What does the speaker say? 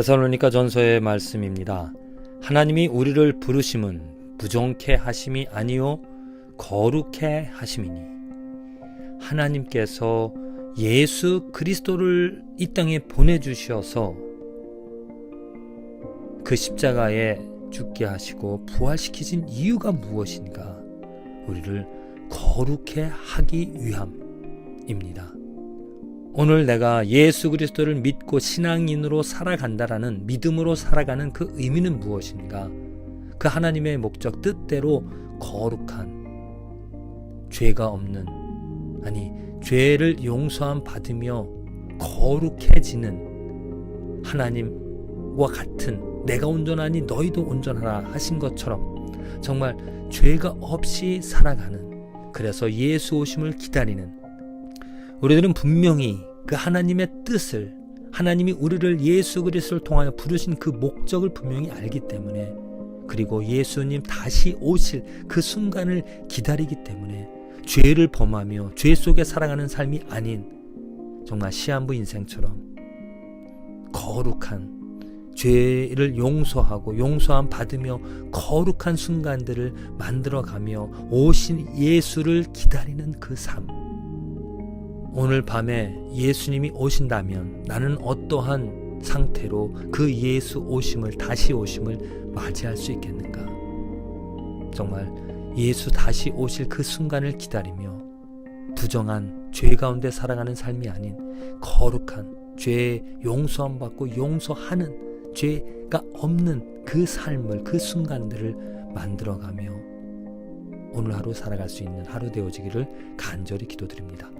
데살로니가 전서의 말씀입니다. 하나님이 우리를 부르심은 부정케 하심이 아니요 거룩해 하심이니 하나님께서 예수 그리스도를 이 땅에 보내 주셔서 그 십자가에 죽게 하시고 부활시키신 이유가 무엇인가? 우리를 거룩해 하기 위함입니다. 오늘 내가 예수 그리스도를 믿고 신앙인으로 살아간다라는 믿음으로 살아가는 그 의미는 무엇인가? 그 하나님의 목적 뜻대로 거룩한 죄가 없는 아니 죄를 용서함 받으며 거룩해지는 하나님과 같은 내가 온전하니 너희도 온전하라 하신 것처럼 정말 죄가 없이 살아가는 그래서 예수 오심을 기다리는 우리들은 분명히 그 하나님의 뜻을 하나님이 우리를 예수 그리스도를 통하여 부르신 그 목적을 분명히 알기 때문에 그리고 예수님 다시 오실 그 순간을 기다리기 때문에 죄를 범하며 죄 속에 살아가는 삶이 아닌 정말 시한부 인생처럼 거룩한 죄를 용서하고 용서함 받으며 거룩한 순간들을 만들어가며 오신 예수를 기다리는 그 삶. 오늘 밤에 예수님이 오신다면 나는 어떠한 상태로 그 예수 오심을 다시 오심을 맞이할 수 있겠는가? 정말 예수 다시 오실 그 순간을 기다리며 부정한 죄 가운데 살아가는 삶이 아닌 거룩한 죄 용서함 받고 용서하는 죄가 없는 그 삶을 그 순간들을 만들어가며 오늘 하루 살아갈 수 있는 하루 되어지기를 간절히 기도드립니다.